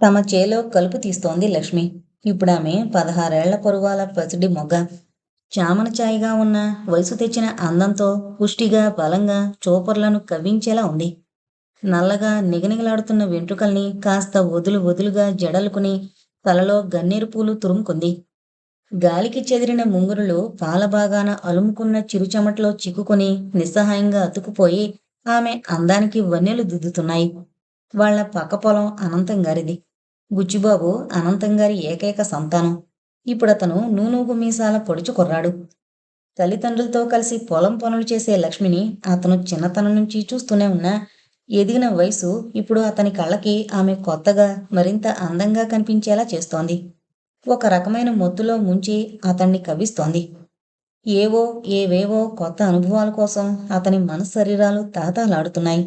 తమ చేలో కలుపు తీస్తోంది లక్ష్మి. ఇప్పుడు ఆమె పదహారేళ్ళ పరువాల పసిడి మొగ్గ. చామన ఛాయిగా ఉన్న వయసు తెచ్చిన అందంతో పుష్టిగా బలంగా చూపర్లను కవ్వించేలా ఉంది. నల్లగా నిగనిగలాడుతున్న వెంట్రుకల్ని కాస్త వదులు వదులుగా జడలుకుని తలలో గన్నేరు పూలు తురుముకుంది. గాలికి చెదిరిన ముంగురులు పాలబాగాన అలుముకున్న చిరుచెమట్లో చిక్కుకొని నిస్సహాయంగా అతుకుపోయి ఆమె అందానికి వన్నెలు దిద్దుతున్నాయి. వాళ్ళ పక్క పొలం అనంతం గారిది. బుచ్చిబాబు అనంతం గారి ఏకైక సంతానం. ఇప్పుడతను నూనూగు మీసాల పొడుచు కుర్రాడు. తల్లిదండ్రులతో కలిసి పొలం పనులు చేసే లక్ష్మిని అతను చిన్నతనం నుంచి చూస్తూనే ఉన్నా ఎదిగిన వయసు ఇప్పుడు అతని కళ్ళకి ఆమె కొత్తగా మరింత అందంగా కనిపించేలా చేస్తోంది. ఒక రకమైన మొత్తులో ముంచి అతన్ని కవ్విస్తోంది. ఏవో ఏవేవో కొత్త అనుభవాల కోసం అతని మనశరీరాలు తాతాలాడుతున్నాయి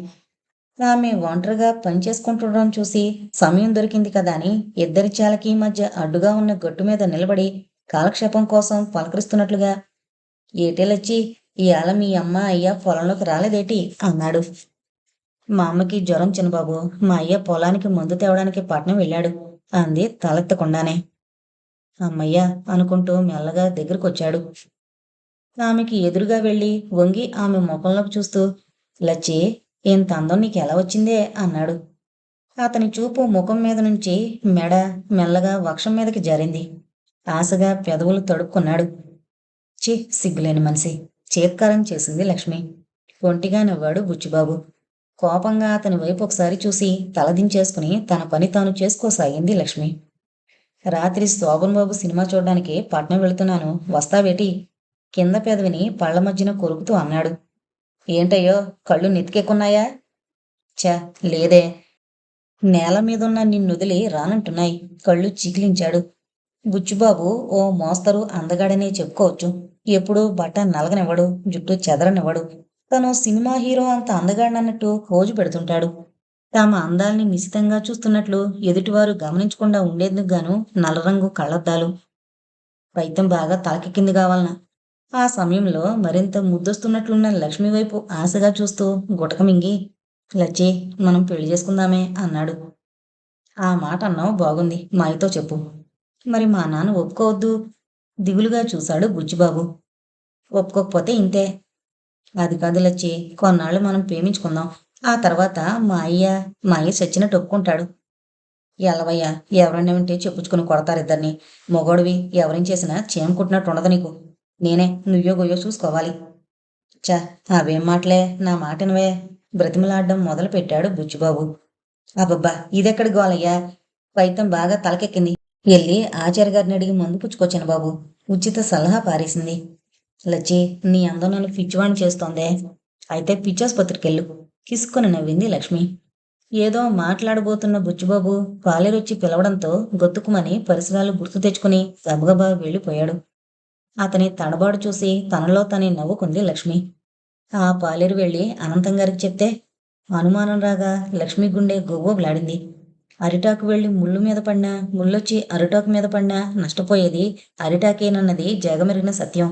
ఆమె ఒంటరిగా పనిచేసుకుంటుండడం చూసి సమయం దొరికింది కదా అని ఇద్దరి చాలకి మధ్య అడ్డుగా ఉన్న గట్టు మీద నిలబడి కాలక్షేపం కోసం పలకరిస్తున్నట్లుగా ఏటేలొచ్చి ఇవాళ మీ అమ్మ అయ్య పొలంలోకి రాలేదేటి? అన్నాడు. మా అమ్మకి జ్వరం చిన్నబాబు. మా అయ్య పొలానికి మందు తేవడానికి పట్నం వెళ్ళాడు అంది తలెత్తకుండానే. అమ్మయ్య అనుకుంటూ మెల్లగా దగ్గరకొచ్చాడు. ఆమెకి ఎదురుగా వెళ్ళి వంగి ఆమె ముఖంలోకి చూస్తూ లచ్చి ఇంత అందం నీకు ఎలా వచ్చిందే? అన్నాడు. అతని చూపు ముఖం మీద నుంచి మెడ మెల్లగా వక్షం మీదకి జారింది. ఆశగా పెదవులు తడుక్కున్నాడు. చి సిగ్గులేని మనిషి. చీత్కారం చేసింది లక్ష్మి. ఒంటిగా నవ్వాడు బుచ్చిబాబు. కోపంగా అతని వైపు ఒకసారి చూసి తలదించేసుకుని తన పని తాను చేసుకోసాగింది లక్ష్మి. రాత్రి శోభన్ బాబు సినిమా చూడడానికి పట్నం వెళుతున్నాను. వస్తావేటి? కింద పెదవిని పళ్ళ మధ్యన కొరుకుతూ అన్నాడు. ఏంటయ్యో కళ్ళు నెతికెక్కున్నాయా చ లేదే. నేల మీదున్న నిన్నుదిలి రానంటున్నాయి. కళ్ళు చీకిలించాడు. బుచ్చుబాబు ఓ మోస్తరు అందగాడనే చెప్పుకోవచ్చు. ఎప్పుడూ బట్ట నలగనివ్వడు జుట్టు చెదరనివ్వడు. తను సినిమా హీరో అంత అందగాడనన్నట్టు రోజు పెడుతుంటాడు. తమ అందాల్ని నిశితంగా చూస్తున్నట్లు ఎదుటివారు గమనించకుండా ఉండేందుకు గాను నల్లరంగు కళ్ళద్దాలు. పైతం బాగా తలకెక్కింది కావాలనా? ఆ సమయంలో మరింత ముద్దొస్తున్నట్లున్న లక్ష్మి వైపు ఆశగా చూస్తూ గుటకమింగి లచ్చి మనం పెళ్ళి చేసుకుందామే అన్నాడు. ఆ మాట అన్నావు బాగుంది మాయతో చెప్పు. మరి మా నాన్న ఒప్పుకోవద్దు దిగులుగా చూశాడు బుజ్జిబాబు ఒప్పుకోకపోతే ఇంతే. అది కాదు లచ్చి కొన్నాళ్ళు మనం ప్రేమించుకుందాం. ఆ తర్వాత మా అయ్య మా అయ్య చచ్చినట్టు ఒప్పుకుంటాడు. ఎలవయ్యా ఎవరన్నా ఉంటే చెప్పుచ్చుకుని కొడతారు ఇద్దరిని మొగోడివి ఎవరిని చేసినా చేమ కుట్టినట్టు ఉండదు నీకు. నేనే నువ్వో గొయ్యో చూసుకోవాలి. చా అవేం మాటలే నా మాటనవే. బ్రతిమలాడడం మొదలు పెట్టాడు బుచ్చిబాబు. అబ్బబ్బా ఇదెక్కడ గోలయ్యా? పైతం బాగా తలకెక్కింది. వెళ్ళి ఆచార్య గారిని అడిగి మందు పుచ్చుకొచ్చాను బాబు. ఉచిత సలహా పారేసింది. లచ్చి నీ అందం నన్ను పిచ్చివాణి చేస్తోందే. అయితే పిచ్చాసుపత్రికెళ్ళు. కిసుకొని నవ్వింది లక్ష్మి. ఏదో మాట్లాడబోతున్న బుచ్చిబాబు పాలేరొచ్చి పిలవడంతో గొత్తుకుమని పరిసరాలు గుర్తు తెచ్చుకుని గబగబా వెళ్ళిపోయాడు. అతని తడబాటు చూసి తనలో తనే నవ్వుకుంది లక్ష్మి. ఆ పాలేరు వెళ్ళి అనంతం గారికి చెప్తే అనుమానం రాగా లక్ష్మి గుండె గువ్వగులాడింది అరిటాకు వెళ్ళి ముళ్ళు మీద పడినా ముళ్ళొచ్చి అరిటాకు మీద పడినా నష్టపోయేది అరిటాకేనన్నది జగమెరిగిన సత్యం.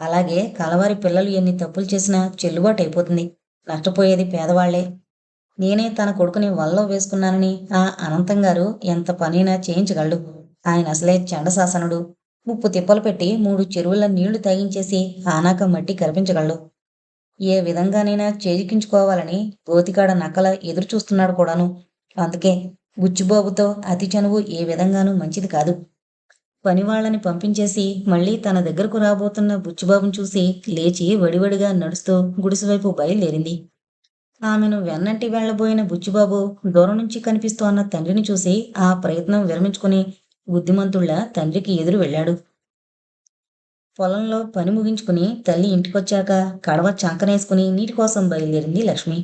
అలాగే కలవారి పిల్లలు ఎన్ని తప్పులు చేసినా చెల్లుబాటు అయిపోతుంది నష్టపోయేది పేదవాళ్ళే. నేనే తన కొడుకుని వల్లో వేసుకున్నానని ఆ అనంతం గారు ఎంత పనైనా చేయించగలడు. ఆయన అసలే చండశాసనుడు ముప్పు తిప్పలు పెట్టి మూడు చెరువుల నీళ్ళు తాగించేసి ఆనాక మట్టి కనిపించగలడు ఏ విధంగానైనా చేజికించుకోవాలని గోతికాడ నక్కల ఎదురు చూస్తున్నాడు కూడాను. అందుకే బుచ్చిబాబుతో అతి చనువు ఏ విధంగానూ మంచిది కాదు. పనివాళ్ళని పంపించేసి మళ్ళీ తన దగ్గరకు రాబోతున్న బుచ్చిబాబును చూసి లేచి వడివడిగా నడుస్తూ గుడిసెవైపు బయలుదేరింది. ఆమెను వెన్నంటి వెళ్ళబోయిన బుచ్చిబాబు దూరం నుంచి కనిపిస్తోన్న తండ్రిని చూసి ఆ ప్రయత్నం విరమించుకుని బుద్ధిమంతుళ్ళ తండ్రికి ఎదురు వెళ్ళాడు. పొలంలో పని ముగించుకుని తల్లి ఇంటికొచ్చాక కడవ చంకనేసుకుని నీటి కోసం బయలుదేరింది లక్ష్మి.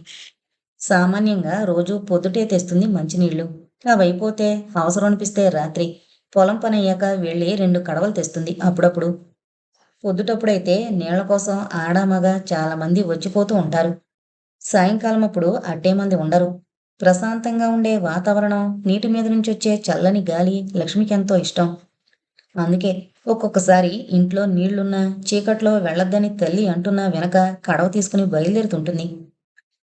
సామాన్యంగా రోజు పొద్దుటే తెస్తుంది మంచినీళ్ళు అవైపోతే అవసరం అనిపిస్తే రాత్రి. పొలం పని అయ్యాక వెళ్ళి రెండు కడవలు తెస్తుంది అప్పుడప్పుడు. పొద్దుటప్పుడైతే నీళ్ళ కోసం ఆడామగ చాలామంది వచ్చిపోతూ ఉంటారు. సాయంకాలం అప్పుడు అట్టే మంది ఉండరు. ప్రశాంతంగా ఉండే వాతావరణం నీటి మీద నుంచి వచ్చే చల్లని గాలి లక్ష్మికి ఎంతో ఇష్టం. అందుకే ఒక్కొక్కసారి ఇంట్లో నీళ్ళున్నా చీకట్లో వెళ్ళొద్దని తల్లి అంటున్నా వెనక కడవ తీసుకుని బయలుదేరుతుంటుంది.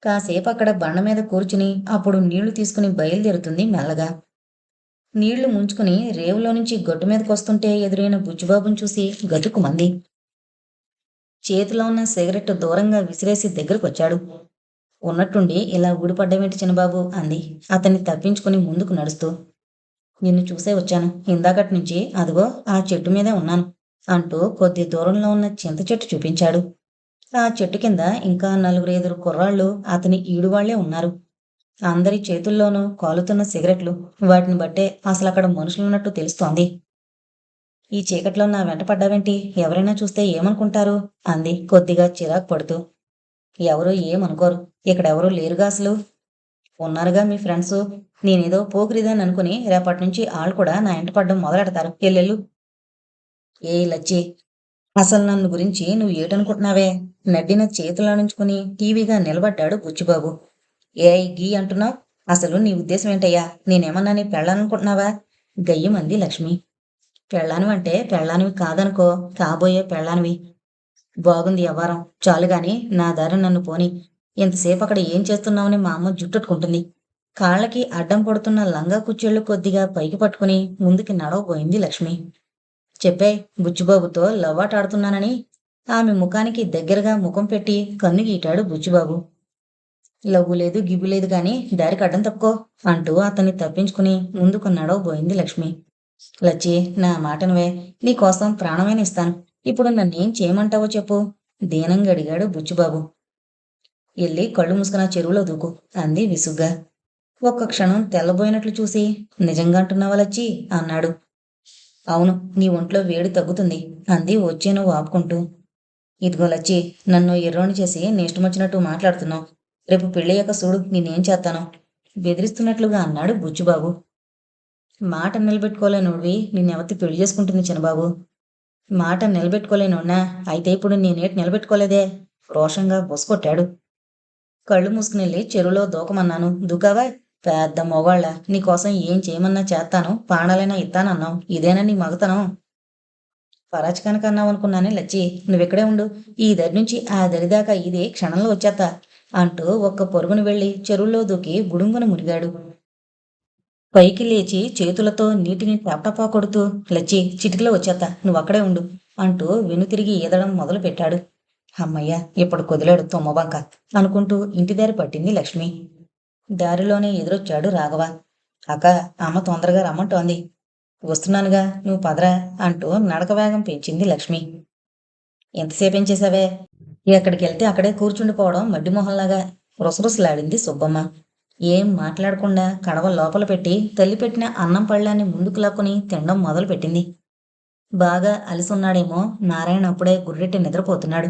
కాసేపు అక్కడ బండ మీద కూర్చుని అప్పుడు నీళ్ళు తీసుకుని బయలుదేరుతుంది మెల్లగా. నీళ్ళు ముంచుకుని రేవులో నుంచి గట్టు మీదకి వస్తుంటే ఎదురైన బుజ్జిబాబుని చూసి గతుకుమంది. చేతిలో ఉన్న సిగరెట్ దూరంగా విసిరేసి దగ్గరకు వచ్చాడు ఉన్నట్టుండి ఇలా ఊడిపడ్డమేంటి చిన్నబాబు? అంది. అతన్ని తప్పించుకుని ముందుకు నడుస్తూ. నిన్ను చూసే వచ్చాను. ఇందాకటి నుంచి అదిగో ఆ చెట్టు మీదే ఉన్నాను అంటూ కొద్ది దూరంలో ఉన్న చింత చెట్టు చూపించాడు. ఆ చెట్టు కింద ఇంకా నలుగురైదురు కుర్రాళ్ళు అతని ఈడువాళ్ళే ఉన్నారు. అందరి చేతుల్లోనూ కాలుతున్న సిగరెట్లు. వాటిని బట్టే అసలు అక్కడ మనుషులున్నట్టు తెలుస్తోంది. ఈ చీకట్లో నా వెంట పడ్డావేంటి? ఎవరైనా చూస్తే ఏమనుకుంటారు? అంది. కొద్దిగా చిరాకు పడుతూ. ఎవరూ ఏమనుకోరు. ఇక్కడెవరూ లేరుగా అసలు. ఉన్నారుగా మీ ఫ్రెండ్స్. నేనేదో పోకిరిదని అనుకుని రేపటి నుంచి వాళ్ళు కూడా నా ఇంట పడడం మొదలెడతారు. ఎల్లెళ్ళు ఏ లచ్చి. అసలు నన్ను గురించి నువ్వు ఏటనుకుంటున్నావే? నడ్డిన చేతుల నుంచుకుని టీవీగా నిలబడ్డాడు బుచ్చిబాబు. ఏ గీ అంటున్నావు? అసలు నీ ఉద్దేశం ఏంటయ్యా? నేనేమన్నా నీ పెళ్ళాలనుకుంటున్నావా? గయ్యమంది లక్ష్మి. పెళ్ళానివి అంటే పెళ్ళానివి కాదనుకో. కాబోయే పెళ్ళానివి. బాగుంది వ్యవహారం చాలుగాని నా దారి నన్ను పోని. ఇంతసేపు అక్కడ ఏం చేస్తున్నావని మా అమ్మ జుట్టుట్టుకుంటుంది. కాళ్ళకి అడ్డం పడుతున్న లంగా కుచ్చేళ్ళు కొద్దిగా పైకి పట్టుకుని ముందుకి నడవబోయింది లక్ష్మి. చెప్పే బుచ్చిబాబుతో లవ్వాట ఆడుతున్నానని ఆమె ముఖానికి దగ్గరగా ముఖం పెట్టి కన్ను గీటాడు బుచ్చిబాబు. లవ్వు లేదు గిబ్బు లేదు గాని దారికి అడ్డం తప్పుకో అంటూ అతన్ని తప్పించుకుని ముందుకు నడవబోయింది లక్ష్మి. లచ్చి నా మాటనువే. నీకోసం ప్రాణమైన ఇస్తాను ఇప్పుడు నన్నేం చేయమంటావో చెప్పు. దీనంగా అడిగాడు బుచ్చుబాబు. ఎల్లి కళ్ళు మూసుకున్న చెరువులో దూకు అంది విసుగ్గా. ఒక్క క్షణం తెల్లబోయినట్లు చూసి నిజంగా అంటున్నావా లచ్చి? అన్నాడు. అవును నీ ఒంట్లో వేడి తగ్గుతుంది అంది వచ్చే నువ్వు ఆపుకుంటూ ఇదిగో లచ్చి నన్ను ఎర్రోని చేసి నేష్టమొచ్చినట్టు వచ్చినట్టు మాట్లాడుతున్నావు. రేపు పెళ్ళయ్యాక చూడు నేనేం చేస్తాను? బెదిరిస్తున్నట్లుగా అన్నాడు బుచ్చుబాబు. మాట నిలబెట్టుకోలేనుడివి నిన్నెవతి పెళ్ళి చేసుకుంటుంది చిన్నబాబు? మాట నిలబెట్టుకోలేనున్నా అయితే ఇప్పుడు నేనేటి నిలబెట్టుకోలేదే. రోషంగా బొసకొట్టాడు కళ్ళు మూసుకునెళ్ళి చెరువులో దూకమన్నాను. దూకావా పెద్ద మొగాళ్ళ. నీకోసం ఏం చేయమన్నా చేస్తాను. పాణాలైనా ఇస్తానన్నావు. ఇదేనా నీ మగతనం? పరాచకానికి అన్నావు అనుకున్నానే లచ్చి. నువ్వెక్కడే ఉండు? ఈ దరి నుంచి ఆ దరిదాకా ఇదే క్షణంలో వచ్చేస్తా అంటూ ఒక్క పొరుగును వెళ్ళి చెరువులో దూకి గుడుంగున మునిగాడు పైకి లేచి చేతులతో నీటిని టపటపా కొడుతూ లచ్చి చిటికలో వచ్చేస్తా నువ్వు అక్కడే ఉండు అంటూ వెనుతిరిగి ఈదడం మొదలు పెట్టాడు అమ్మయ్య ఇప్పుడు కుదిలాడు తుమ్మబంక అనుకుంటూ ఇంటి దారి పట్టింది లక్ష్మి. దారిలోనే ఎదురొచ్చాడు రాఘవ. అక్క అమ్మ తొందరగా రమ్మంటోంది. వస్తున్నానుగా నువ్వు పదరా అంటూ నడక వేగం పెంచింది లక్ష్మి. ఎంతసేపు ఏం చేసావే? ఎక్కడికి వెళ్తే అక్కడే కూర్చుండిపోవడం మడ్డి మొహంలాగా రుసరుసలాడింది సుబ్బమ్మ. ఏం మాట్లాడకుండా కడవ లోపల పెట్టి తల్లి పెట్టిన అన్నం పళ్ళాన్ని ముందుకు లాక్కుని తినడం మొదలు పెట్టింది బాగా అలిసున్నాడేమో నారాయణ అప్పుడే గుర్రెట్టి నిద్రపోతున్నాడు.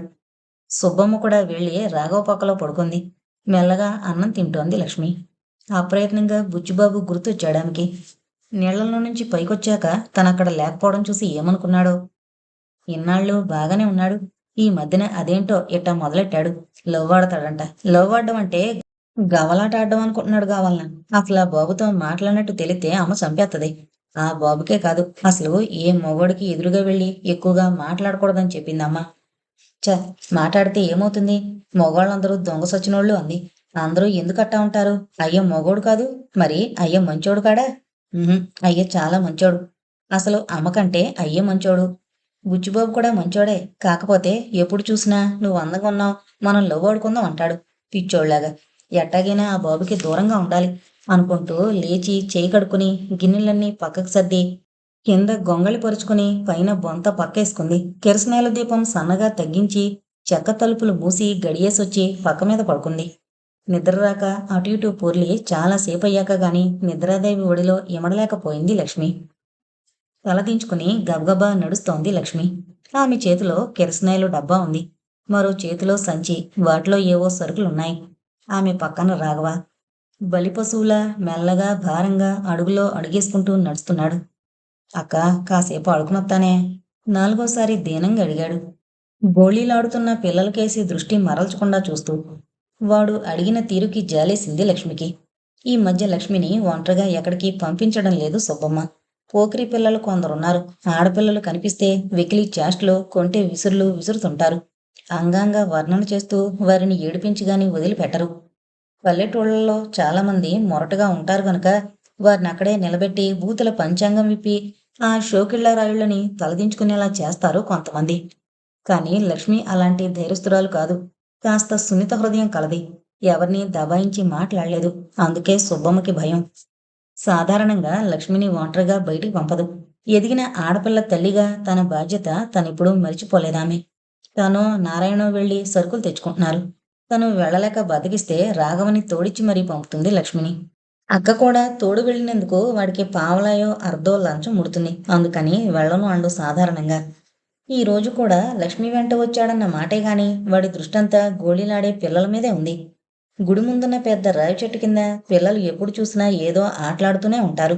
సుబ్బమ్మ కూడా వెళ్ళి రాఘవ పక్కలో పడుకుంది. మెల్లగా అన్నం తింటోంది లక్ష్మి. అప్రయత్నంగా బుచ్చిబాబు గుర్తొచ్చాడు నీళ్ళలో నుంచి పైకొచ్చాక తనక్కడ లేకపోవడం చూసి ఏమనుకున్నాడో? ఇన్నాళ్ళు బాగానే ఉన్నాడు. ఈ మధ్యన అదేంటో ఇట్టా మొదలెట్టాడు. లవ్ ఆడతాడంట లవ్ ఆడడం అంటే గవలాట ఆడడం అనుకుంటున్నాడు కావాలన్నా అసలు ఆ బాబుతో మాట్లాడినట్టు తెలితే అమ్మ చంపేత్తది. ఆ బాబుకే కాదు అసలు ఏ మొగోడికి ఎదురుగా వెళ్ళి ఎక్కువగా మాట్లాడకూడదని చెప్పింది అమ్మ చ మాట్లాడితే ఏమవుతుంది? మగవాళ్ళందరూ దొంగ సచ్చినోళ్ళు అంది. అందరూ ఎందుకు అట్టా ఉంటారు? అయ్య మొగోడు కాదు మరి అయ్య మంచోడు కాడా? అయ్యో చాలా మంచోడు. అసలు అమ్మకంటే అయ్యే మంచోడు. బుచ్చిబాబు కూడా మంచోడే. కాకపోతే ఎప్పుడు చూసినా నువ్వు అందంగా ఉన్నావు. మనం లవ్ ఆడుకుందాం అంటాడు. పిచ్చోళ్ళలాగా. ఎట్టాగైనా ఆ బాబుకి దూరంగా ఉండాలి అనుకుంటూ లేచి చేయి కడుక్కుని గిన్నెలన్నీ పక్కకు సర్ది కింద గొంగళి పరుచుకుని పైన బొంత పక్కేసుకుంది. కిరసనాయల దీపం సన్నగా తగ్గించి చెక్క తలుపులు మూసి గడియేసొచ్చి పక్క మీద పడుకుంది. నిద్ర రాక అటు ఇటు పొర్లి చాలాసేపు అయ్యాక గాని నిద్రాదేవి ఒడిలో ఇమడలేకపోయింది లక్ష్మి. తలదించుకుని గబగబా నడుస్తోంది లక్ష్మి. ఆమె చేతిలో కిరసనాయలు డబ్బా ఉంది. మరో చేతిలో సంచి వాటిలో ఏవో సరుకులున్నాయి. ఆమె పక్కన రాఘవ బలిపశువులా మెల్లగా భారంగా అడుగులో అడుగేసుకుంటూ నడుస్తున్నాడు. అక్క కాసేపు అడుగునొత్తానే నాలుగోసారి దీనంగా అడిగాడు. గోళీలాడుతున్న పిల్లలకేసి దృష్టి మరల్చకుండా చూస్తూ. వాడు అడిగిన తీరుకి జాలేసింది లక్ష్మికి. ఈ మధ్య లక్ష్మిని ఒంటరిగా ఎక్కడికి పంపించడం లేదు సుబ్బమ్మ. పోకిరి పిల్లలు కొందరున్నారు. ఆడపిల్లలు కనిపిస్తే వెకిలి చేష్టలు కొంటే విసురులు విసురుతుంటారు. అంగంగా వర్ణన చేస్తూ వారిని ఏడిపించి గాని వదిలిపెట్టరు. పల్లెటూళ్ళలో చాలామంది మొరటుగా ఉంటారు గనుక వారిని అక్కడే నిలబెట్టి బూతుల పంచాంగం విప్పి ఆ షోకిళ్ళ రాయుళ్ళని తలదించుకునేలా చేస్తారు కొంతమంది. కానీ లక్ష్మి అలాంటి ధైర్యస్తురాలు కాదు. కాస్త సున్నిత హృదయం కలది. ఎవరిని దబాయించి మాట్లాడలేదు. అందుకే సుబ్బమ్మకి భయం. సాధారణంగా లక్ష్మిని ఒంటరిగా బయటికి పంపదు. ఎదిగిన ఆడపిల్ల తల్లిగా తన బాధ్యత తనిప్పుడు మరిచిపోలేదామె. తను నారాయణ వెళ్ళి సరుకులు తెచ్చుకుంటున్నారు. తను వెళ్ళలేక బతికిస్తే రాఘవని తోడిచ్చి మరీ పంపుతుంది లక్ష్మిని. అక్క కూడా తోడు వెళ్ళినందుకు వాడికి పావలాయో అర్ధో లంచం ముడుతుంది. అందుకని వెళ్ళను అండు సాధారణంగా. ఈ రోజు కూడా లక్ష్మి వెంట వచ్చాడన్న మాటే గాని వాడి దృష్టంతా గోళీలాడే పిల్లల మీదే ఉంది. గుడి ముందున్న పెద్ద రావి చెట్టు కింద పిల్లలు ఎప్పుడు చూసినా ఏదో ఆటలాడుతూనే ఉంటారు.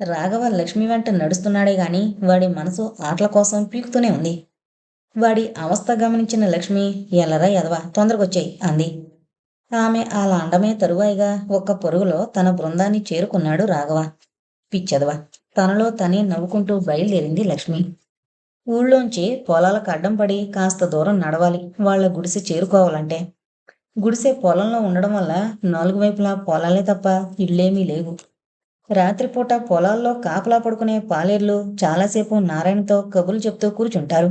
రాఘవ లక్ష్మి వెంట నడుస్తున్నాడే గాని వాడి మనసు ఆటల కోసం పీకుతూనే ఉంది. వాడి అవస్థ గమనించిన లక్ష్మి ఎలరా ఎదవా తొందరగొచ్చాయి అంది. ఆమె అలా అండమే తరువాయిగా ఒక్క పొరుగులో తన బృందాన్ని చేరుకున్నాడు రాఘవ. పిచ్చదవా తనలో తనే నవ్వుకుంటూ బయలుదేరింది లక్ష్మి. ఊళ్ళోంచి పొలాలకు అడ్డం పడి కాస్త దూరం నడవాలి వాళ్ళ గుడిసె చేరుకోవాలంటే. గుడిసె పొలంలో ఉండడం వల్ల నాలుగు వైపులా పొలాలే తప్ప ఇళ్ళేమీ లేవు. రాత్రిపూట పొలాల్లో కాపలా పడుకునే పాలేర్లు చాలాసేపు నారాయణతో కబుర్లు చెప్తూ కూర్చుంటారు.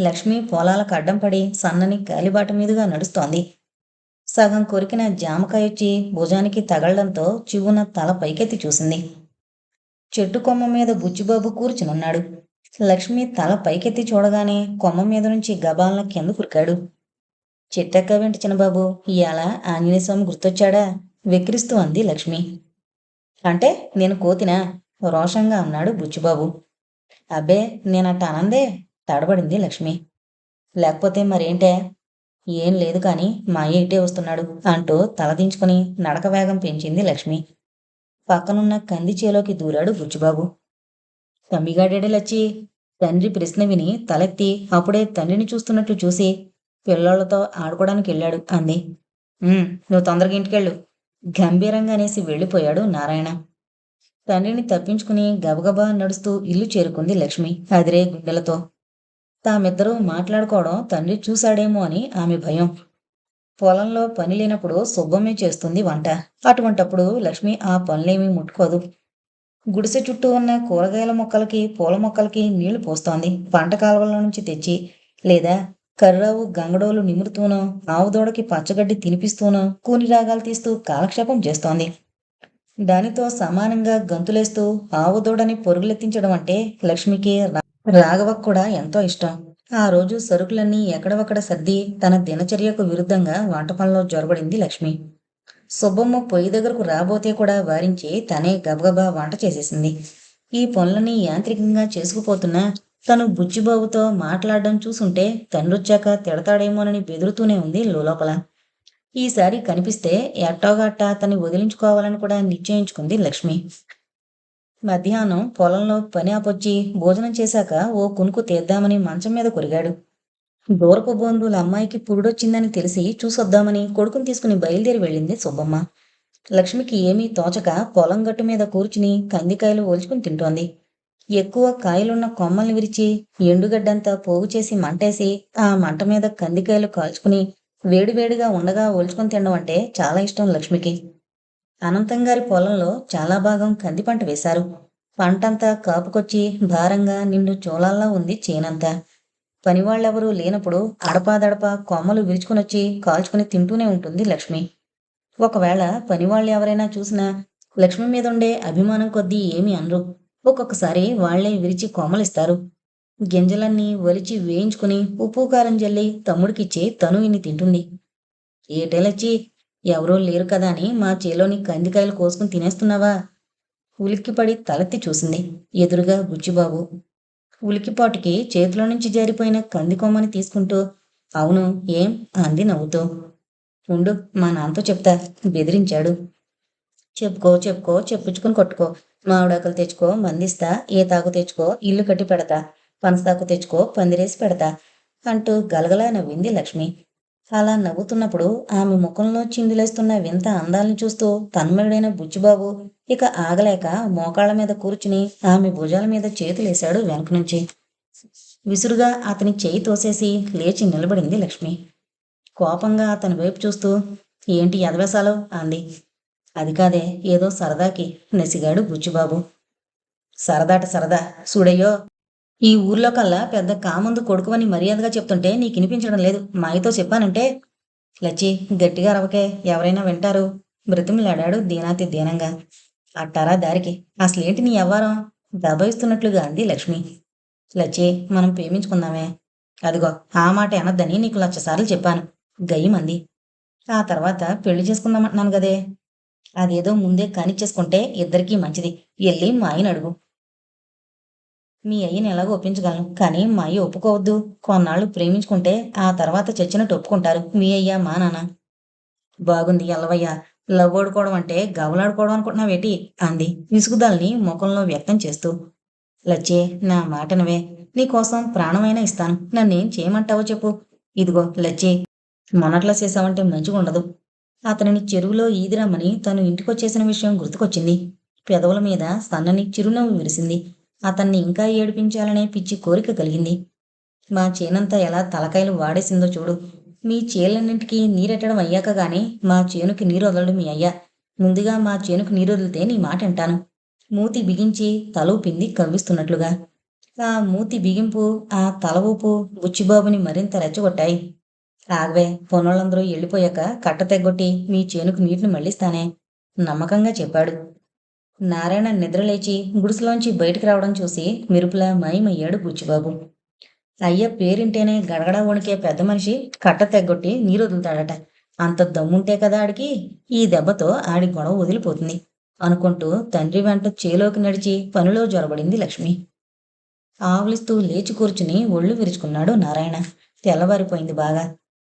లక్ష్మి పొలాలకు అడ్డం పడి సన్నని కాలిబాట మీదుగా నడుస్తోంది. సగం కొరికిన జామకాయ వచ్చి భుజానికి తగలడంతో చివున తల పైకెత్తి చూసింది. చెట్టు కొమ్మ మీద బుచ్చిబాబు కూర్చునున్నాడు. లక్ష్మి తల పైకెత్తి చూడగానే కొమ్మ మీద నుంచి గబాలన కింద కురికాడు. చిట్టక్క వెంట చిన్నబాబు ఇవాళ ఆంజనేయ స్వామి గుర్తొచ్చాడా? వెక్కిరిస్తూ అంది లక్ష్మి. అంటే నేను కోతినా? రోషంగా అన్నాడు బుచ్చిబాబు. అబ్బే నేనట్ట అనందే తడబడింది లక్ష్మి. లేకపోతే మరేంటే? ఏం లేదు కానీ మా అయ్య ఇటే వస్తున్నాడు అంటూ తలదించుకుని నడక వేగం పెంచింది లక్ష్మి. పక్కనున్న కంది చేలోకి దూరాడు బుచ్చిబాబు. తమ్మిగాడేడే లచ్చి? తండ్రి ప్రశ్న విని తలెత్తి అప్పుడే తండ్రిని చూస్తున్నట్లు చూసి పిల్లోళ్ళతో ఆడుకోవడానికి వెళ్ళాడు అంది. నువ్వు తొందరగా ఇంటికెళ్ళు. గంభీరంగా అనేసి వెళ్ళిపోయాడు నారాయణ. తండ్రిని తప్పించుకుని గబగబా నడుస్తూ ఇల్లు చేరుకుంది లక్ష్మి. అదిరే గుండెలతో. తామిద్దరూ మాట్లాడుకోవడం తండ్రి చూశాడేమో అని ఆమె భయం. పొలంలో పని లేనప్పుడు సుబ్బమ్మే చేస్తుంది వంట. అటువంటప్పుడు లక్ష్మి ఆ పనులేమీ ముట్టుకోదు. గుడిసె చుట్టూ ఉన్న కూరగాయల మొక్కలకి పూల మొక్కలకి నీళ్ళు పోస్తోంది. పంట కాలువల నుంచి తెచ్చి లేదా కర్రావు గంగడోలు నిమురుతూనో ఆవుదోడకి పచ్చగడ్డి తినిపిస్తూనో కూని రాగాలు తీస్తూ కాలక్షేపం చేస్తోంది. దానితో సమానంగా గంతులేస్తూ ఆవుదోడని పొరుగులెత్తించడం అంటే లక్ష్మికి రాఘవకు కూడా ఎంతో ఇష్టం. ఆ రోజు సరుకులన్నీ ఎక్కడవక్కడ సర్ది తన దినచర్యకు విరుద్ధంగా వంట పనిలో జొరబడింది లక్ష్మి. సుబ్బమ్మ పొయ్యి దగ్గరకు రాబోతే కూడా వారించి తనే గబగబా వంట చేసేసింది. ఈ పనులని యాంత్రికంగా చేసుకుపోతున్నా తను బుచ్చిబాబుతో మాట్లాడడం చూసుంటే తండ్రొచ్చాక తిడతాడేమోనని బెదురుతూనే ఉంది లోపల. ఈసారి కనిపిస్తే ఎట్టాగట్టా అతన్ని వదిలించుకోవాలని కూడా నిశ్చయించుకుంది లక్ష్మి. మధ్యాహ్నం పొలంలో పని ఆపొచ్చి భోజనం చేశాక ఓ కునుకు తీద్దామని మంచం మీద కొరిగాడు. దూరపు బంధువుల అమ్మాయికి పురుడొచ్చిందని తెలిసి చూసొద్దామని కొడుకుని తీసుకుని బయలుదేరి వెళ్ళింది సుబ్బమ్మ. లక్ష్మికి ఏమీ తోచక పొలం గట్టు మీద కూర్చుని కందికాయలు ఒలుచుకుని తింటోంది. ఎక్కువ కాయలున్న కొమ్మల్ని విరిచి ఎండుగడ్డంతా పోగు చేసి మంటేసి ఆ మంట మీద కందికాయలు కాల్చుకుని వేడివేడిగా ఉండగా ఒలుచుకొని తినడం అంటే చాలా ఇష్టం లక్ష్మికి. అనంతం గారి పొలంలో చాలా భాగం కంది పంట వేశారు. పంటంతా కాపుకొచ్చి భారంగా నిండు చోళాల్లా ఉంది చేనంతా. పనివాళ్ళెవరూ లేనప్పుడు అడపాదడపా కొమ్మలు విరుచుకునొచ్చి కాల్చుకుని తింటూనే ఉంటుంది లక్ష్మి. ఒకవేళ పనివాళ్ళు ఎవరైనా చూసినా లక్ష్మి మీద ఉండే అభిమానం కొద్దీ ఏమీ అనరు. ఒక్కొక్కసారి వాళ్ళే విరిచి కొమ్మలిస్తారు. గింజలన్నీ ఒలిచి వేయించుకుని ఉప్పు కారం జల్లి తమ్ముడికిచ్చి తను ఇన్ని తింటుంది. ఏటెలచ్చి ఎవరూ లేరు కదా అని మా చేలోని కందికాయలు కోసుకుని తినేస్తున్నావా? ఉలిక్కిపడి తలెత్తి చూసింది ఎదురుగా బుచ్చిబాబు ఉలికిపాటుకి చేతిలో నుంచి జారిపోయిన కంది కొమ్మని తీసుకుంటూ అవును ఏం? అంది నవ్వుతూ. ఉండు మా నాన్నతో చెప్తా బెదిరించాడు. చెప్పుకో చెప్పుకో చెప్పుచ్చుకుని కొట్టుకో. మామిడాకులు తెచ్చుకో మందిస్తా. ఏ తాకు తెచ్చుకో ఇల్లు కట్టి పెడతా. పనసతాకు తెచ్చుకో పందిరేసి పెడతా అంటూ గలగలా నవ్వింది లక్ష్మి. అలా నవ్వుతున్నప్పుడు ఆమె ముఖంలో చిందులేస్తున్న వింత అందాలను చూస్తూ తన్మయుడైన బుచ్చిబాబు ఇక ఆగలేక మోకాళ్ళ మీద కూర్చుని ఆమె భుజాల మీద చేతులేశాడు వెనక నుంచి. విసురుగా అతని చేయి తోసేసి లేచి నిలబడింది లక్ష్మి. కోపంగా అతని వైపు చూస్తూ ఏంటి ఎదవేశాలు అంది. అది కాదే ఏదో సరదాకి నసిగాడు బుచ్చిబాబు. సరదాట సరదా సూడయ్యో! ఈ ఊర్లో కల్లా పెద్ద కాముందు కొడుకువని మర్యాదగా చెప్తుంటే నీకు వినిపించడం లేదు. మాయతో చెప్పానంటే లచ్చి గట్టిగా రవకే ఎవరైనా వింటారు. బ్రతిమిలాడాడు దీనాతి దీనంగా. అట్టారా దారికి? అసలేంటి నీ వ్యవహారం? దబాయిస్తున్నట్లుగా అంది లక్ష్మి. లచ్చి మనం ప్రేమించుకుందామే. అదిగో ఆ మాట అనద్దని నీకు లక్ష సార్లు చెప్పాను. గయ్యమంది. ఆ తర్వాత పెళ్ళి చేసుకుందామంటున్నాను కదే. అదేదో ముందే కానిచ్చేసుకుంటే ఇద్దరికీ మంచిది. వెళ్ళి మా ఆయన అడుగు. మీ అయ్యని ఎలాగో ఒప్పించగలను. కానీ మా అయ్య ఒప్పుకోవద్దు. కొన్నాళ్ళు ప్రేమించుకుంటే ఆ తర్వాత చచ్చినట్టు ఒప్పుకుంటారు. మీ అయ్య మా నాన్న. బాగుంది ఎల్లవయ్య. లవ్ ఓడుకోవడం అంటే గవలాడుకోవడం అనుకుంటున్నావేటి అంది. విసుగుదల్ని ముఖంలో వ్యక్తం చేస్తూ. లచ్చే నా మాటనవే నీకోసం ప్రాణమైనా ఇస్తాను. నన్నేం చేయమంటావో చెప్పు. ఇదిగో లచ్చే. మొన్నట్లా చేసావంటే మంచిగా ఉండదు. అతనిని చెరువులో ఈదిరమ్మని తను ఇంటికొచ్చేసిన విషయం గుర్తుకొచ్చింది. పెదవుల మీద సన్నని చిరునవ్వు విరిసింది అతన్ని ఇంకా ఏడిపించాలనే పిచ్చి కోరిక కలిగింది. మా చేనంతా ఎలా తలకాయలు వాడేసిందో చూడు. మీ చేలన్నింటికి నీరెట్టడం అయ్యాక గాని మా చేనుకి నీరు వదలడు మీ అయ్యా. ముందుగా మా చేనుకు నీరు వదిలితే నీ మాట అంటాను మూతి బిగించి తలూపింది కవ్విస్తున్నట్లుగా. ఆ మూతి బిగింపు ఆ తల ఊపు బుచ్చిబాబుని మరింత రెచ్చగొట్టాయి. ఆగవే పొన్నోళ్ళందరూ వెళ్ళిపోయాక కట్ట తెగ్గొట్టి మీ చేనుకు నీటిని మళ్ళిస్తానే నమ్మకంగా చెప్పాడు. నారాయణ నిద్రలేచి గుడిసెలోంచి బయటికి రావడం చూసి మెరుపులా మాయమయ్యాడు బుచ్చిబాబు అయ్య పేరింటేనే గడగడ వణికే పెద్ద మనిషి కట్ట తెగ్గొట్టి నీరు వదులుతాడట. అంత దమ్ముంటే కదా ఆడికి? ఈ దెబ్బతో ఆడి గొడవ వదిలిపోతుంది అనుకుంటూ తండ్రి వెంట చేలోకి నడిచి పనిలో జొరబడింది లక్ష్మి. ఆవులిస్తూ లేచి కూర్చుని ఒళ్ళు విరుచుకున్నాడు నారాయణ. తెల్లవారిపోయింది బాగా.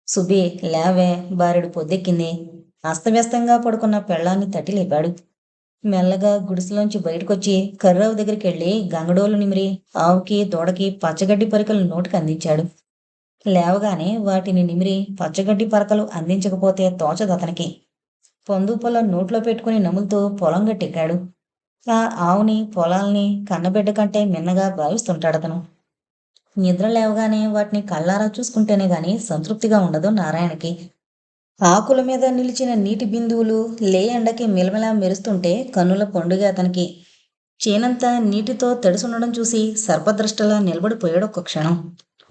సుబ్బి లేవే బారెడు పొద్దెక్కింది. అస్తవ్యస్తంగా పడుకున్న పెళ్ళాన్ని తట్టి లేపాడు. మెల్లగా గుడిసెలోంచి బయటకొచ్చి కర్రావు దగ్గరికి వెళ్ళి గంగడోలు నిమిరి ఆవుకి దూడకి పచ్చగడ్డి పరికలు నోటికి అందించాడు. లేవగానే వాటిని నిమిరి పచ్చగడ్డి పరకలు అందించకపోతే తోచదు అతనికి. పొందు పొలం నోట్లో పెట్టుకుని నములుతూ పొలం గట్టెక్కాడు. ఆ ఆవుని పొలాల్ని కన్నబిడ్డ కంటే మిన్నగా భావిస్తుంటాడు అతను. నిద్ర లేవగానే వాటిని కళ్ళారా చూసుకుంటేనే గాని సంతృప్తిగా ఉండదు నారాయణకి. ఆకుల మీద నిలిచిన నీటి బిందువులు లే ఎండకి మిలమిలా మెరుస్తుంటే కన్నుల పండుగ అతనికి. చేనంతా నీటితో తడిసుండడం చూసి సర్పద్రష్టలా నిలబడిపోయాడు ఒక క్షణం.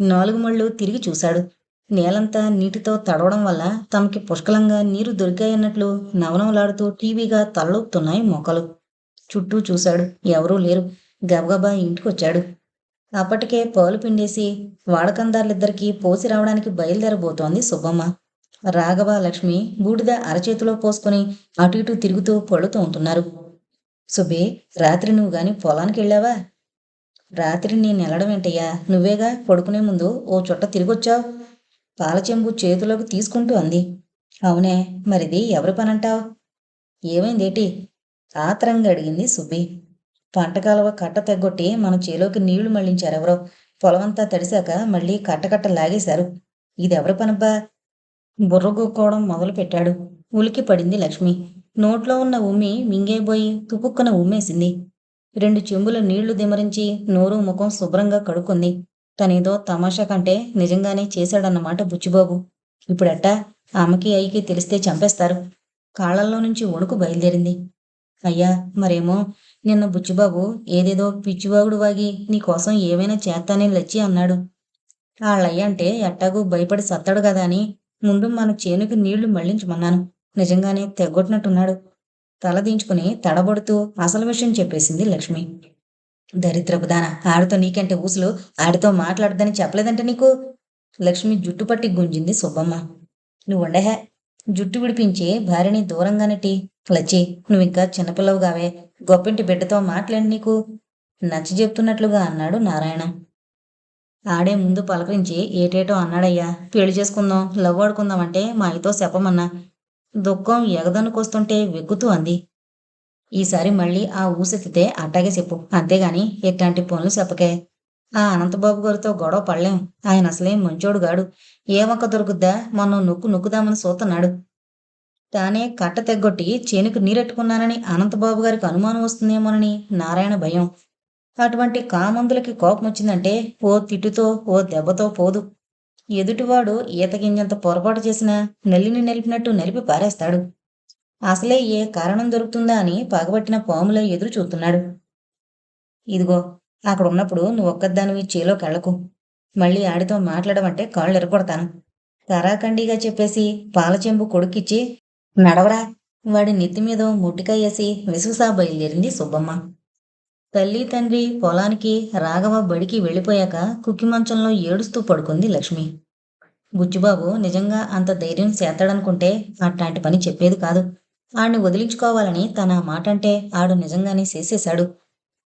నాలుగు మళ్ళు తిరిగి చూశాడు. నేలంతా నీటితో తడవడం వల్ల తమకి పుష్కలంగా నీరు దొరికాయన్నట్లు నవనవలాడుతూ టీవీగా తలలూపుతున్నాయి మొక్కలు చుట్టూ చూశాడు. ఎవరూ లేరు. గబగబా ఇంటికొచ్చాడు. అప్పటికే పాలు పిండేసి వాడకందారులిద్దరికీ పోసి రావడానికి బయలుదేరబోతోంది సుబ్బమ్మ. రాఘవ లక్ష్మి బూడిద అరచేతిలో పోసుకొని అటు ఇటు తిరుగుతూ పడుతూ ఉంటున్నారు. సుబ్బే రాత్రి నువ్వు గాని పొలానికి వెళ్ళావా? రాత్రి నేను వెళ్ళడం ఏంటయ్యా? నువ్వేగా పడుకునే ముందు ఓ చుట్ట తిరిగొచ్చావు? పాలచెంబు చేతిలోకి తీసుకుంటూ అంది. అవునే మరిది ఎవరి పనంటావు? ఏమైందేటి ఆత్రంగా అడిగింది సుబ్బి. పంట కాలువ కట్ట తెగ్గొట్టి మన చేలోకి నీళ్ళు మళ్ళించారెవరో. పొలమంతా తడిశాక మళ్ళీ కట్టకట్ట లాగేశారు. ఇది ఎవరి పనబ్బా? బుర్రగొక్కోవడం మొదలు పెట్టాడు ఉలికి పడింది లక్ష్మి. నోట్లో ఉన్న ఉమ్మి మింగేబోయి తుపుక్కున ఉమ్మేసింది. రెండు చెంబుల నీళ్ళు దిమరించి నోరు ముఖం శుభ్రంగా కడుక్కుంది. తనేదో తమాషా కంటే నిజంగానే చేశాడన్నమాట బుచ్చిబాబు. ఇప్పుడట్టా ఆమెకి అయ్యకి తెలిస్తే చంపేస్తారు. కాళ్ళల్లో నుంచి వణుకు బయలుదేరింది. అయ్యా మరేమో? నిన్న బుచ్చిబాబు ఏదేదో పిచ్చివాగుడు వాగి నీకోసం ఏమైనా చేస్తానే లచ్చి అన్నాడు. వాళ్ళయ్య అంటే ఎట్టాగూ భయపడి సత్తాడు కదా అని ముందు మన చేనుకి నీళ్ళు మళ్ళించమన్నాను. నిజంగానే తెగొట్టినట్టున్నాడు. తలదించుకుని తడబడుతూ అసలు విషయం చెప్పేసింది లక్ష్మి. దరిద్రపుదాన ఆడితో నీకంటే ఊసులు ఆడితో మాట్లాడదని చెప్పలేదంటే నీకు? లక్ష్మి జుట్టు పట్టి గుంజింది సుబ్బమ్మ. నువ్వు ఉండహే జుట్టు విడిపించి భార్యని దూరంగా నెట్టి లచ్చి నువ్వింకా చిన్నపిల్లవుగావే. గొప్పింటి బిడ్డతో మాట్లాడి నీకు. నచ్చి చెప్తున్నట్లుగా అన్నాడు నారాయణ. ఆడే ముందు పలకరించి ఏటేటో అన్నాడయ్యా. పెళ్ళి చేసుకుందాం లవ్ ఆడుకుందాం అంటే మా అయితో చెప్పమన్నా. దుఃఖం ఎగదనుకొస్తుంటే వెగ్గుతూ అంది. ఈసారి మళ్ళీ ఆ ఊసెత్తితే అట్టాగే చెప్పు. అంతేగాని ఎట్లాంటి పనులు చెప్పకే. ఆ అనంతబాబు గారితో గొడవ పడలేం. ఆయన అసలే మంచోడు గాడు. ఏమక్క దొరుకుద్దా? మొన్న నొక్కు నొక్కుదామని చూస్తున్నాడు తానే కట్ట తెగ్గొట్టి చేనుకు నీరెట్టుకున్నానని అనంతబాబు గారికి అనుమానం వస్తుందేమోనని నారాయణ భయం. అటువంటి కామందులకి కోపం వచ్చిందంటే ఓ తిట్టుతో ఓ దెబ్బతో పోదు. ఎదుటివాడు ఈతగింజంత పొరపాటు చేసినా నల్లిని నిలిపినట్టు నిలిపి పారేస్తాడు. అసలే ఏ కారణం దొరుకుతుందా అని పగబట్టిన పాములో ఎదురు చూస్తున్నాడు. ఇదిగో అక్కడ ఉన్నప్పుడు నువ్వు ఒక్కదానివి చేలో కళ్ళకు మళ్ళీ ఆడితో మాట్లాడమంటే కాళ్ళు ఎరగొడతాను. తరాఖండిగా చెప్పేసి పాల చెంబు కొడుకిచ్చి నడవరా వాడి నెత్తి మీద ముట్టికాయేసి విసుగుసా బయలుదేరింది సుబ్బమ్మ. తల్లి తండ్రి పొలానికి రాఘవ బడికి వెళ్ళిపోయాక కుక్కి మంచంలో ఏడుస్తూ పడుకుంది లక్ష్మి. బుచ్చిబాబు నిజంగా అంత ధైర్యం చేస్తాడనుకుంటే అట్లాంటి పని చెప్పేది కాదు. ఆడిని వదిలించుకోవాలని తన మాట అంటే ఆడు నిజంగానే చేసేశాడు.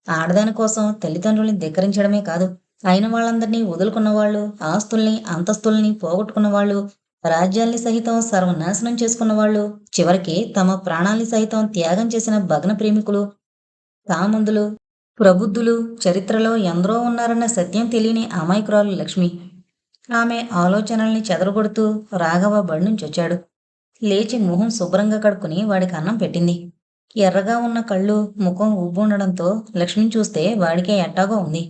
ఆడదాని కోసం తల్లిదండ్రుల్ని ధిక్కరించడమే కాదు అయిన వాళ్ళందరినీ వదులుకున్న వాళ్ళు ఆస్తుల్ని అంతస్తుల్ని పోగొట్టుకున్న వాళ్ళు రాజ్యాల్ని సహితం సర్వనాశనం చేసుకున్న వాళ్ళు చివరికి తమ ప్రాణాల్ని సైతం త్యాగం చేసిన భగ్న ప్రేమికులు కామందులు ప్రబుద్ధులు చరిత్రలో ఎందరో ఉన్నారన్న సత్యం తెలియని అమాయకురాలు లక్ష్మి. ఆమె ఆలోచనల్ని చెదరగొడుతూ రాఘవ బడి నుంచి వచ్చాడు లేచి మొహం శుభ్రంగా కడుక్కుని వాడికి అన్నం పెట్టింది. ఎర్రగా ఉన్న కళ్ళు ముఖం ఉబ్బుండడంతో లక్ష్మిని చూస్తే వాడికే ఎట్టాగో ఉంది.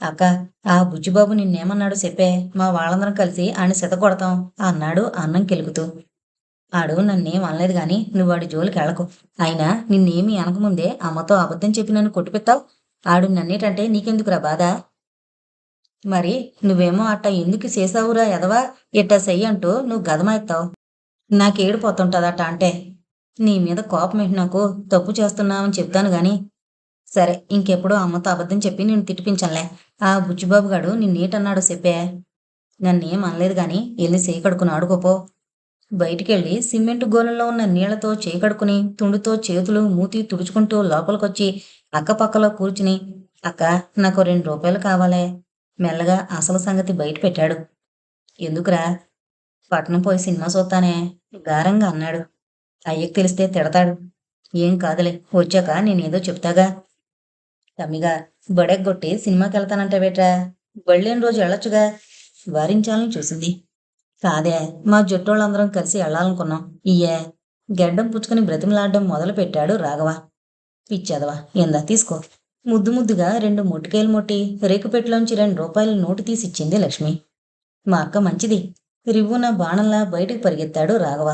అక్క ఆ బుజ్జిబాబు నిన్నేమన్నాడు చెప్పే మా వాళ్ళందరం కలిసి ఆయన శత కొడతాం అన్నాడు అన్నం కెలుగుతూ ఆడు నన్నేం అనలేదు గాని నువ్వు వాడి జోలికి వెళ్ళకు. అయినా నిన్నేమి అనకముందే అమ్మతో అబద్ధం చెప్పి నన్ను కొట్టిపెత్తావు ఆడు నన్నేటంటే నీకెందుకురా బాధ? మరి నువ్వేమో అట్ట ఎందుకు చేసావురా ఎదవా? ఇట్ట సెయ్యి అంటూ నువ్వు గదమాయిస్తావు నాకేడిపోతుంటదట అంటే. నీ మీద కోపం ఏంటి నాకు? తప్పు చేస్తున్నావని చెప్తాను గాని. సరే ఇంకెప్పుడు అమ్మతో అబద్ధం చెప్పి నేను తిట్టిపించనులే. ఆ బుచ్చిబాబు గాడు నిన్నేటన్నాడు చెప్పే. నన్నేం అనలేదు గాని వెళ్ళి చేయి కడుకుని ఆడుకోపో. బయటికెళ్ళి సిమెంట్ గోలలో ఉన్న నీళ్ళతో చేయి కడుకుని తుండుతో చేతులు మూతి తుడుచుకుంటూ లోపలికొచ్చి అక్కపక్కలో కూర్చుని అక్క నాకు రెండు రూపాయలు కావాలే. మెల్లగా అసలు సంగతి బయట పెట్టాడు. ఎందుకురా? పట్నం పోయి సినిమా చూస్తానే. గారంగా అన్నాడు. అయ్యకి తెలిస్తే తిడతాడు. ఏం కాదులే వచ్చాక నేనేదో చెప్తాగా. తమ్మిగా బడెగ్గొట్టి సినిమాకి వెళ్తానంటావేట్రా బళ్ళేని రోజు వెళ్ళొచ్చుగా. వారించాలని చూసింది. కాదే మా జుట్టోళ్ళందరం కలిసి వెళ్ళాలనుకున్నాం ఇయ్యే గెడ్డం పుచ్చుకొని బ్రతిమలాడడం మొదలు పెట్టాడు రాఘవ. ఇచ్చేదవా ఇందా తీసుకో. ముద్దు ముద్దుగా రెండు ముట్టికాయలు మొట్టి రేకుపెట్టిలోంచి రెండు రూపాయలు నోటు తీసి ఇచ్చింది లక్ష్మి. మా అక్క మంచిది. రివ్వున బాణంలా బయటకు పరిగెత్తాడు రాఘవ.